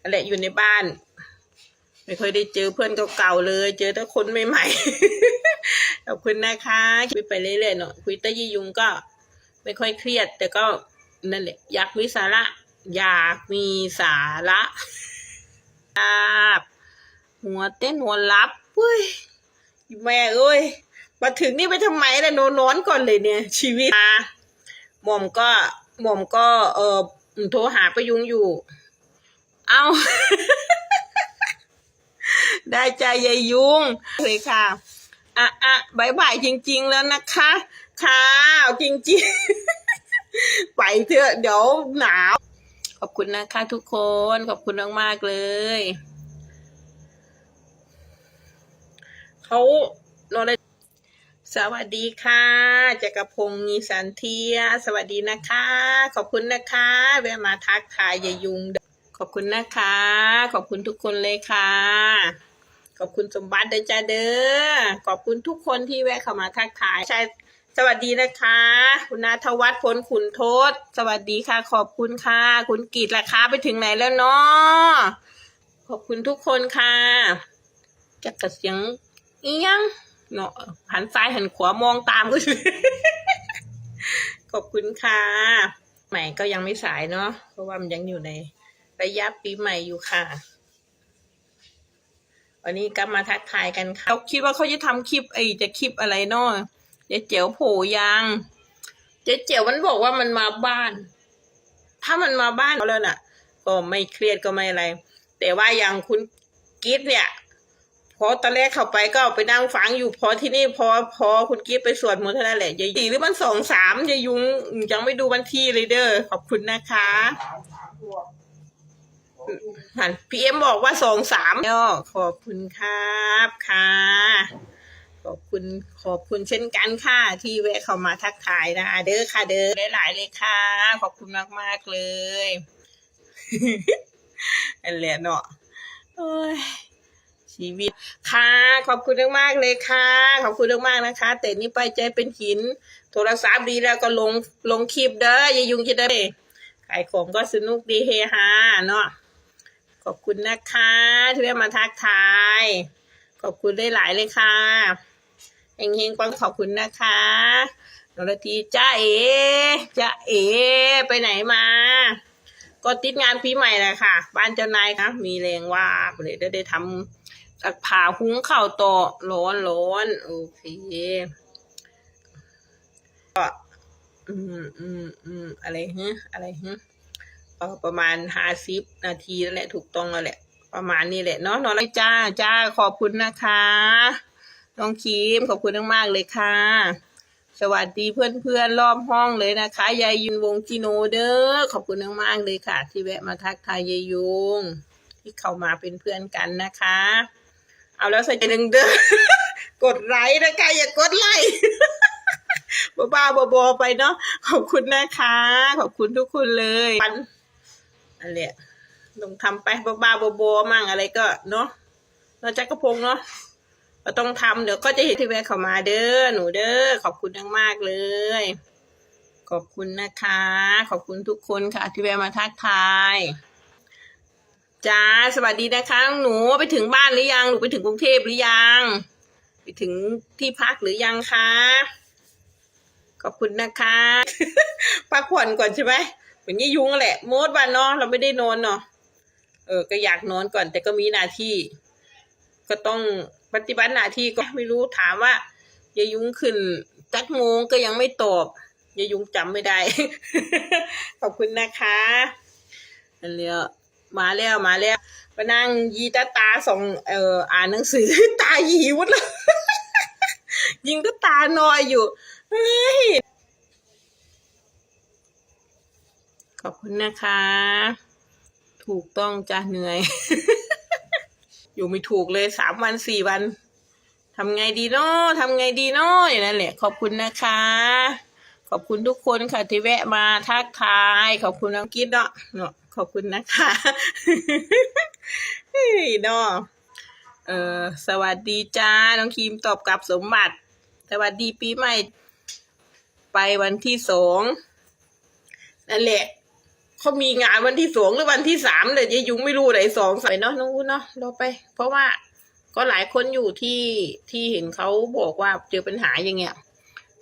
นั่นแหละอยู่ในบ้าน ไม่ค่อยได้เจอเพื่อนเก่าๆเลย เจอแต่คนใหม่ๆขอบคุณนะคะคุยไปเรื่อยๆเนาะคุยแตะยี่ยุงก็ ไม่ค่อยเครียด แต่ก็นั่นแหละอยากมีสาระ อยากมีสาระครับหัวเต้นหัวรับเว้ยแม่เอ้ยมาถึงนี่ไปทำไมล่ะโนนอนก่อนเลยเนี่ย ชีวิตอะหม่อมก็หม่อมก็เออโทรหาประยุงอยู่ เอา ได้ใจยายยุงเลยค่ะ อะอะบายบายจริง ๆ แล้วนะคะ ค่ะ จริง ๆ ไปเถอะ เดี๋ยวหนาว ขอบคุณนะคะทุกคน ขอบคุณมากๆเลยเขาโนอนเลยสวัสดีค่ะจักรพงศ์มีสันเทีย สวัสดีนะคะ ขอบคุณนะคะแวะมาทักทายยายยุง ขอบคุณนะคะ ขอบคุณทุกคนเลยค่ะ ขอบคุณสมบัติเด้อจ้าเด้อ ขอบคุณทุกคนที่แวะเข้ามาทักทายใช่สวัสดีนะคะ คุณนาทวัฒน์พลขุนทศ สวัสดีค่ะ ขอบคุณค่ะ คุณกีดราคาไปถึงไหนแล้วเนาะขอบคุณทุกคนค่ะจะกระเสียงเอียงเนาะหันซ้ายหันขวามองตามก็ขอบคุณค่ะ ใหม่ก็ยังไม่สายเนาะเพราะว่ามันยังอยู่ใน ระยะปีใหม่อยู่ค่ะ วันนี้ก็มาทักทายกันค่ะเขาคิดว่าเขาจะทำคลิปไอจะคลิปอะไรเนาะเจ๊เจ๋วโผยังเจ๊เจ๋วมันบอกว่ามันมาบ้าน ถ้ามันมาบ้านเขาแล้วน่ะ ก็ไม่เครียดก็ไม่อะไร แต่ว่าอย่างคุณกิฟเนี่ย พอตอนแรกเข้าไปก็ไปนั่งฟังอยู่พอที่นี่พอพอคุณกิฟไปสวดมนต์เท่านั้นแหละยายสี่หรือมันสองสามยายยุงยังไม่ดูวันที่เลยเด้อขอบคุณนะคะ พีเอ็มบอกว่าสองสามย่อขอบคุณครับค่ะ ขอบคุณขอบคุณเช่นกันค่ะ ที่แวะเข้ามาทักทายนะเด้อค่ะเด้อหลายๆเลยค่ะ ขอบคุณมากมากๆเลยอันแหละเนาะชีวิตค่ะ ขอบคุณมากๆเลยค่ะ ขอบคุณมากๆนะคะ แต่นี่ไปใจเป็นหิน โทรศัพท์ดีแล้วก็ลงลงคลิปเด้ออย่ายุ่งจะได้ขายของก็สนุกดีเฮฮาเนาะ อบคุณนะคะ ที่ได้มาทักทาย ขอบคุณได้หลายเลยค่ะเฮงเฮงปังขอบคุณนะคะนรทีจ้าเอจ้าเอ ไปไหนมา ก็ติดงานปีใหม่แหละค่ะ บ้านเจ้านายคะมีแรงว่าเลยได้ได้ทำสักผ่าหุงข้าวต่อร้อนร้อนโอเคก็อืมอืมอืมอะไรฮะอะไรฮะ เออประมาณห้าสิบนาทีแล้วแหละถูกต้องแล้วแหละ ประมาณนี้แหละเนาะนอนเลยจ้าจ้าขอบคุณนะคะน้องคีมขอบคุณมากๆเลยค่ะ สวัสดีเพื่อนๆรอบห้องเลยนะคะยายยุนวงจิโนเด้อขอบคุณมากๆเลยค่ะ ที่แวะมาทักทายยายยุงที่เข้ามาเป็นเพื่อนกันนะคะ เอาแล้วใส่ใจหนึ่งเด้อกดไลค์นะคะอย่ากดไลค์บ้าๆบอๆไปเนาะขอบคุณนะคะ ขอบคุณทุกคนเลยปัน อันเนี้ยลองทำไปบ้าๆบอๆมั่งอะไรก็เนาะเราจักระพงเนาะเราต้องทำเดี๋ยวก็จะเห็นที่แวะเข้ามาเด้อหนูเด้อขอบคุณมากๆเลย ขอบคุณนะคะ ขอบคุณทุกคนค่ะ ที่แวะมาทักทายจ้าสวัสดีนะคะหนูไปถึงบ้านหรือยังหนูไปถึงกรุงเทพหรือยัง ไปถึงที่พักหรือยังคะขอบคุณนะคะ พักผ่อนก่อนใช่ไหม เหมือนยี่ยุงแหละโมดวันเนาะเราไม่ได้นอนเนาะเออ ก็อยากนอนก่อน แต่ก็มีหน้าที่ ก็ต้องปฏิบัติหน้าที่ก็ไม่รู้ถามว่ายายุงขึ้นจักโมงก็ยังไม่ตอบยายุงจำไม่ได้ ขอบคุณนะคะอันเนี้ยมาแล้วมาแล้วมานั่งยีตาตาส่องเอ่ออ่านหนังสือตาหยีหมดเลยยิงก็ตานอยอยู่เฮ้ย ขอบคุณนะคะ ถูกต้องจ้ะเหนื่อย อยู่ไม่ถูกเลยสามวันสี่วันทำไงดีเนาะทำไงดีเนาะอย่างนั้นแหละ ขอบคุณนะคะ ขอบคุณทุกคนค่ะที่แวะมาทักทาย ขอบคุณน้องกิ๊ดเนาะเนาะขอบคุณนะคะเฮ้ยเนาะเออสวัสดีจ้า น้องครีมตอบกลับสมบัติ สวัสดีปีใหม่ ไปวันที่สองนั่นแหละ เขามีงานวันที่สองหรือวันที่สามเลยยายยุงไม่รู้ไหนสองใส่เนาะน้องอุ้นเนาะเรอไป เพราะว่าก็หลายคนอยู่ที่ที่เห็นเขาบอกว่าเจอปัญหาอย่างเงี้ย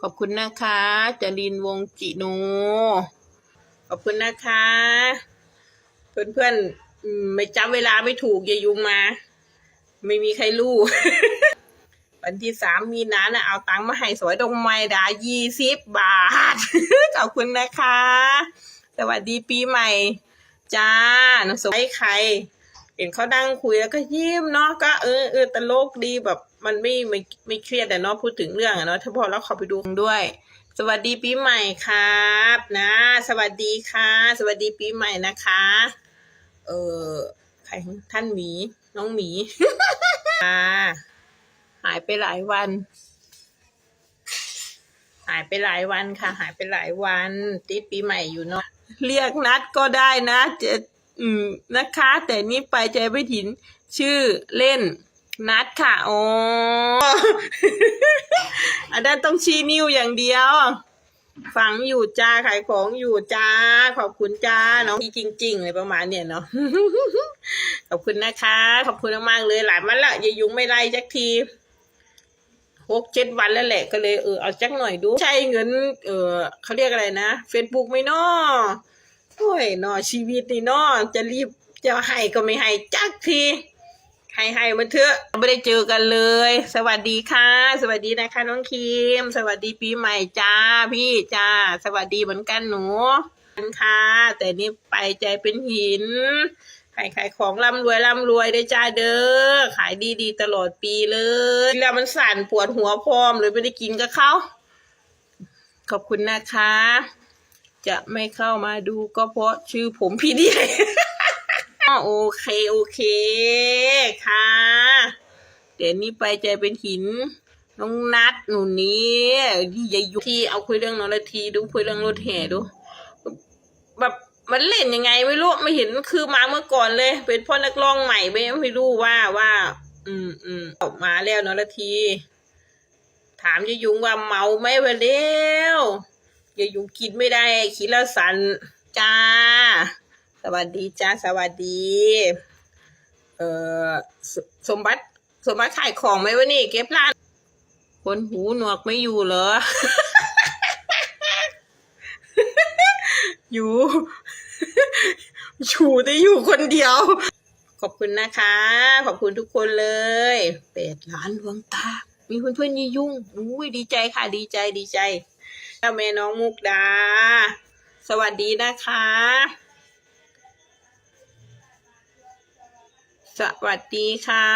ขอบคุณนะคะจรินวงจิโนขอบคุณนะคะเพื่อนเพื่อนๆไม่จำเวลาไม่ถูกยายยุงมา ไม่มีใครรู้วันที่สามมีนานะเอาตังค์มาให้สวยดงไม้ดายี่สิบบาท ขอบคุณนะคะ สวัสดีปีใหม่ จ้าน้องสวยใคร เห็นเขาดังคุยแล้วก็ยิ้มเนาะก็เออเออตลกดีแบบ มันไม่ไม่ไม่เครียดแต่เนาะพูดถึงเรื่องอะเนาะถ้าพอแล้วขอไปดูด้วย สวัสดีปีใหม่ครับนะ สวัสดีค่ะ สวัสดีปีใหม่นะคะ เออใครท่านหมีน้องหมีอ่าหายไปหลายวัน หายไปหลายวันค่ะ หายไปหลายวันติดปีใหม่อยู่เนาะ เรียกนัดก็ได้นะจะอืมนะคะ แต่นี่ไปใจไม่ถิน ชื่อเล่นนัดค่ะอ๋ออันนั้นต้องชี้นิ้วอย่างเดียวฟังอยู่จ้าขายของอยู่จ้า ขอบคุณจ้าน้องที่จริงๆเลยประมาณเนี่ยเนาะขอบคุณนะคะ ขอบคุณมากๆเลยหลายวันละอย่ายยุงไม่ไล่จักที หกเจ็ดวันแล้วแหละก็เลยเออเอาจักหน่อยดู ใช่เงิน เออเขาเรียกอะไรนะเฟซบุ๊กไหม่นอโอ้ยนอชีวิตนี่เนอจะรีบจะให้ก็ไม่ให้จักทีให้ให้มาเถอะไม่ได้เจอกันเลย สวัสดีค่ะ สวัสดีนะคะน้องคิม สวัสดีปีใหม่จ้าพี่จ้า สวัสดีเหมือนกันหนูค่ะ แต่นี่ไปใจเป็นหิน ขายขายของร่ำรวยร่ำรวยได้จ้าเด้อขายดีดีๆตลอดปีเลยแล้วมันสั่นปวดหัวพร้อมเลยไม่ได้กินกับเขาขอบคุณนะคะ จะไม่เข้ามาดูก็เพราะชื่อผมพี่เดียโอเคโอเคค่ะ เดี๋ยวนี้ไปใจเป็นหินน้องนัดหนูนี้ยายยุที่เอาคุยเรื่องนอนทีดูคุยเรื่องรถแห่ดูแบบ มันเล่นยังไงไม่รู้ไม่เห็นคือมาเมื่อก่อนเลย เป็นพ่อนักร้องใหม่ไม่ไม่รู้ว่าว่า อืมอืมออกมาแล้วนอนที ถามยายยุงว่าเมาไหมวะเดียวยายยุงกินไม่ได้คิดแล้วสันจ้า สวัสดีจ้าสวัสดี เอ่อสสมบัติสมบัติขายของไหมวะนี่ เก็บร้านคนหูหนวกไม่อยู่เหรออยู่ อยู่ได้อยู่คนเดียว ขอบคุณนะคะ ขอบคุณทุกคนเลยเปดล้านดวงตา มีเพื่อนยี่ยุ่งอุ้ยดีใจค่ะ ดีใจดีใจเจ้าแม่น้องมุกดา สวัสดีนะคะ สวัสดีค่ะ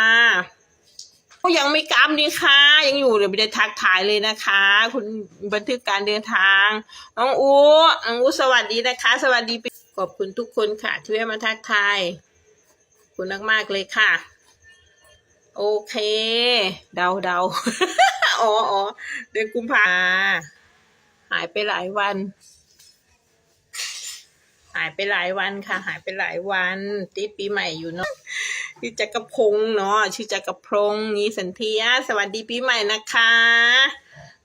ก็ยังไม่กลับนี่ค่ะ ยังอยู่เดี๋ยวไม่ได้ทักทายเลยนะคะ คุณบันทึกการเดินทาง น้องอูน้องอูสวัสดีนะคะ สวัสดีปี ขอบคุณทุกคนค่ะ ที่แวะมาทักทายคุณมากๆเลยค่ะ โอเค เดาเดาอ๋ออ๋อเดือนกุมภาหายไปหลายวัน หายไปหลายวันค่ะ หายไปหลายวันติดปีใหม่อยู่เนาะชื่อจักรพงศ์เนาะชื่อจักรพงศ์นี้สันเทียสวัสดีปีใหม่นะคะ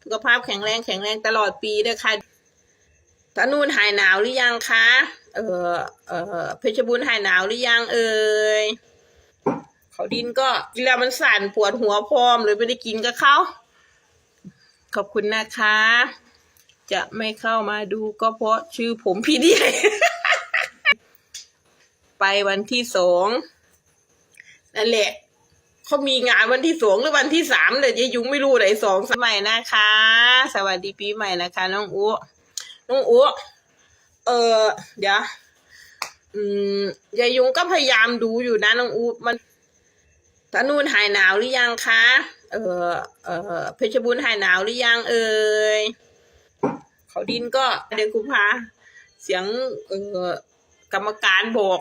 สุขภาพแข็งแรงแข็งแรงตลอดปีด้วยค่ะตานูนหายหนาวหรือยังคะ เออเออเพชรบูรณ์หายหนาวหรือยังเอ่ยเขาดินก็กินแล้วมันสั่นปวดหัวพร้อมเลยไม่ได้กินกับเขาขอบคุณนะคะ จะไม่เข้ามาดูก็เพราะชื่อผมพี่เดียไปวันที่สองนั่นแหละเขามีงานวันที่สองหรือวันที่สามเลยยายยุงไม่รู้ไหนสองสมัยนะคะ สวัสดีปีใหม่นะคะ น้องอูน้องอู เออเดี๋ยวอืมยายยุงก็พยายามดูอยู่นะน้องอูมันตานูนหายหนาวหรือยังคะ เออเออเพชรบูรณ์หายหนาวหรือยังเอ่ยเขาดินก็เดือนกุมภาเสียงเออกรรมการบอก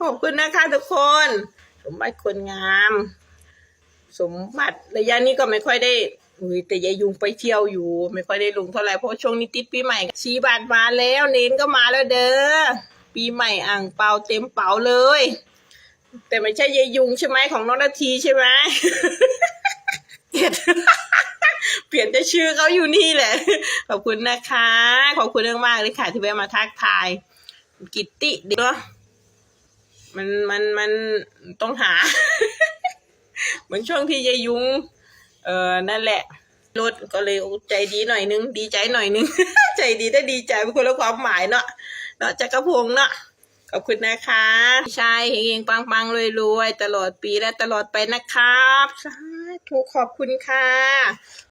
ขอบคุณนะคะทุกคน สมบัติคนงาม สมบัติระยะนี้ก็ไม่ค่อยได้ อุ้ยแต่ยายยุงไปเที่ยวอยู่ ไม่ค่อยได้ลงเท่าไหร่เพราะช่วงนี้ติดปีใหม่ ชีบาทมาแล้วเน้นก็มาแล้วเด้อปีใหม่อ่างเปาเต็มเป๋าเลย แต่ไม่ใช่ยายยุงใช่ไหมของน้องนาทีใช่ไหมเกลียดเปลี่ยนแต่ชื่อเขาอยู่นี่แหละ ขอบคุณนะคะ ขอบคุณมากๆเลยค่ะที่แวะมาทักทาย กิตติเนาะมันมันมันต้องหา เหมือนช่วงที่ยายยุง เออนั่นแหละรถก็เลยใจดีหน่อยนึง ดีใจหน่อยนึง ใจดีได้ดีใจเป็นคนละความหมายเนาะเนาะจักรพงษ์เนาะขอบคุณนะคะใช่เฮงๆปังๆรวยๆตลอดปีและตลอดไปนะครับสาธุขอบคุณค่ะ